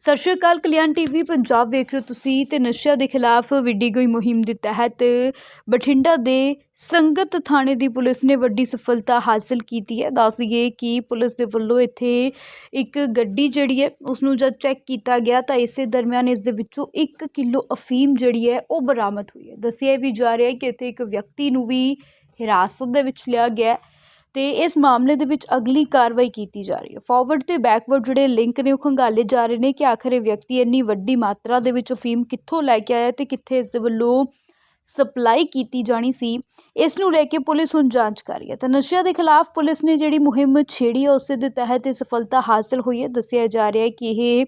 ਸਤਿ ਸ਼੍ਰੀ ਅਕਾਲ, ਕਲਿਆਣ ਟੀਵੀ, ਪੰਜਾਬ ਵੇਖ ਰਹੇ ਹੋ ਤੁਸੀਂ ਤੇ ਨਸ਼ਿਆਂ ਦੇ ਖਿਲਾਫ ਵਿੱਢੀ ਗਈ ਮੁਹਿੰਮ ਦੇ ਤਹਿਤ ਬਠਿੰਡਾ ਦੇ ਸੰਗਤ ਥਾਣੇ ਦੀ ਪੁਲਿਸ ਨੇ ਵੱਡੀ ਸਫਲਤਾ ਹਾਸਲ ਕੀਤੀ ਹੈ। ਦੱਸ ਦਈਏ ਕਿ ਪੁਲਿਸ ਦੇ ਵੱਲੋਂ ਇੱਥੇ ਇੱਕ ਗੱਡੀ ਜਿਹੜੀ ਹੈ ਉਸ ਨੂੰ ਜਦ ਚੈੱਕ ਕੀਤਾ ਗਿਆ ਤਾਂ ਇਸੇ ਦਰਮਿਆਨ ਇਸ ਦੇ ਵਿੱਚੋਂ 1 ਕਿਲੋ ਅਫੀਮ ਜਿਹੜੀ ਹੈ, ਉਹ ਬਰਾਮਦ ਹੋਈ ਹੈ। ਦੱਸਿਆ ਵੀ ਜਾ ਰਿਹਾ ਹੈ ਕਿ ਇੱਥੇ ਇੱਕ ਵਿਅਕਤੀ ਨੂੰ ਵੀ ਹਿਰਾਸਤ ਦੇ ਵਿੱਚ ਲਿਆ ਗਿਆ ਹੈ। ਅਤੇ ਇਸ ਮਾਮਲੇ ਦੇ ਵਿੱਚ ਅਗਲੀ ਕਾਰਵਾਈ ਕੀਤੀ ਜਾ ਰਹੀ ਹੈ। ਫਾਰਵਰਡ ਅਤੇ ਬੈਕਵਰਡ ਜਿਹੜੇ ਲਿੰਕ ਨੇ ਉਹ ਖੰਗਾਲੇ ਜਾ ਰਹੇ ਨੇ ਕਿ ਆਖਰ ਇਹ ਵਿਅਕਤੀ ਇੰਨੀ ਵੱਡੀ ਮਾਤਰਾ ਦੇ ਵਿੱਚ ਅਫੀਮ ਕਿੱਥੋਂ ਲੈ ਕੇ ਆਇਆ ਅਤੇ ਕਿੱਥੇ ਇਸ ਦੇ ਵੱਲੋਂ ਸਪਲਾਈ ਕੀਤੀ ਜਾਣੀ ਸੀ, ਇਸ ਨੂੰ ਲੈ ਕੇ ਪੁਲਿਸ ਹੁਣ ਜਾਂਚ ਕਰ ਰਹੀ ਹੈ। ਤਾਂ ਨਸ਼ਿਆਂ ਦੇ ਖਿਲਾਫ ਪੁਲਿਸ ਨੇ ਜਿਹੜੀ ਮੁਹਿੰਮ ਛੇੜੀ ਹੈ, ਉਸੇ ਦੇ ਤਹਿਤ ਇਹ ਸਫਲਤਾ ਹਾਸਲ ਹੋਈ ਹੈ। ਦੱਸਿਆ ਜਾ ਰਿਹਾ ਹੈ ਕਿ ਇਹ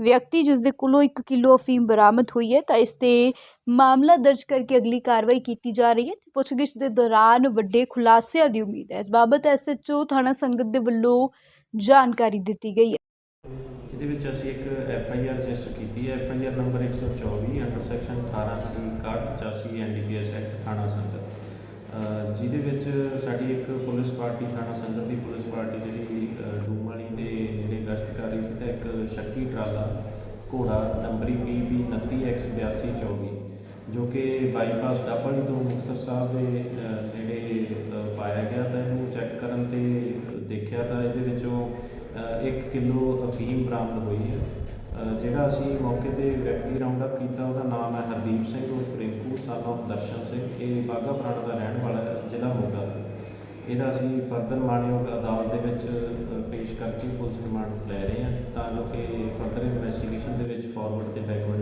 ਵਿਅਕਤੀ ਜਿਸ ਦੇ ਕੋਲੋਂ 1 ਕਿਲੋ ਅਫੀਮ ਬਰਾਮਦ ਹੋਈ ਹੈ, ਤਾਂ ਇਸ ਤੇ ਮਾਮਲਾ ਦਰਜ ਕਰਕੇ ਅਗਲੀ ਕਾਰਵਾਈ ਕੀਤੀ ਜਾ ਰਹੀ ਹੈ। ਪੁੱਛਗਿੱਛ ਦੇ ਦੌਰਾਨ ਵੱਡੇ ਖੁਲਾਸਿਆਂ ਦੀ ਉਮੀਦ ਹੈ। ਇਸ ਬਾਬਤ ਐਸਐਚਓ ਥਾਣਾ ਸੰਗਤ ਦੇ ਵੱਲੋਂ ਜਾਣਕਾਰੀ ਦਿੱਤੀ ਗਈ ਹੈ। ਇਹਦੇ ਵਿੱਚ ਅਸੀਂ ਇੱਕ ਐਫ ਆਈ ਆਰ ਰਜਿਸਟਰ ਕੀਤੀ ਹੈ। F I R number 124 under section 18 C 6185 NDPS act ਥਾਣਾ ਸੰਗਤ। ਅਹ ਜਿਹਦੇ ਵਿੱਚ ਸਾਡੀ ਇੱਕ ਪੁਲਿਸ ਪਾਰਟੀ, ਥਾਣਾ ਸੰਗਤ ਦੀ ਪੁਲਿਸ ਪਾਰਟੀ ਜਿਹੜੀ ਅਹ ਡੂਮ ਵਾਲੀ ਦੇ ਜਿਹੜੇ ਗਸ਼ਤ ਕਰ ਰਹੀ ਸੀ ਤਾਂ ਇੱਕ ਸ਼ੱਕੀ ਟਰਾਲਾ ਘੋੜਾ ਨੰਬਰੀ PB 29X8224 ਜੋ ਕਿ ਬਾਈਪਾਸ ਡੱਬਲ ਤੋਂ ਮੁਕਤਸਰ ਸਾਹਿਬ ਦੇ ਅਹ, ਨੇੜੇ ਪਾਇਆ ਗਿਆ ਤਾਂ ਇਹਨੂੰ ਚੈੱਕ ਕਰਨ ਤੇ ਦੇਖਿਆ ਤਾਂ ਇਹਦੇ ਵਿੱਚੋਂ 1 ਕਿਲੋ ਅਫੀਮ ਬਰਾਮਦ ਹੋਈ ਹੈ। ਜਿਹੜਾ ਅਸੀਂ ਮੌਕੇ ਤੇ ਵਿਅਕਤੀ ਰਾਉਂਡ ਅਪ ਕੀਤਾ ਉਹਦਾ ਨਾਮ ਹੈ ਹਰਦੀਪ ਸਿੰਘ ਉਰਫ ਫਰੀਦਕੋਟ son ਦਰਸ਼ਨ ਸਿੰਘ। ਇਹ ਬਾਘਾ ਪੁਰਾਣਾ ਦਾ ਰਹਿਣ ਵਾਲਾ ਜ਼ਿਲ੍ਹਾ ਮੋਗਾ। ਇਹਦਾ ਅਸੀਂ ਫਰਦਰ ਮਾਨਯੋਗ ਅਦਾਲਤ ਦੇ ਵਿੱਚ ਪੇਸ਼ ਕਰਕੇ ਪੁਲਿਸ ਰਿਮਾਂਡ ਲੈ ਰਹੇ ਹਾਂ ਤਾਂ ਜੋ ਕਿ ਫਰਦਰ ਇਨਵੈਸਟੀਗੇਸ਼ਨ ਦੇ ਵਿੱਚ ਫਾਰਵਰਡ ਤੇ ਬੈਕਵਰਡ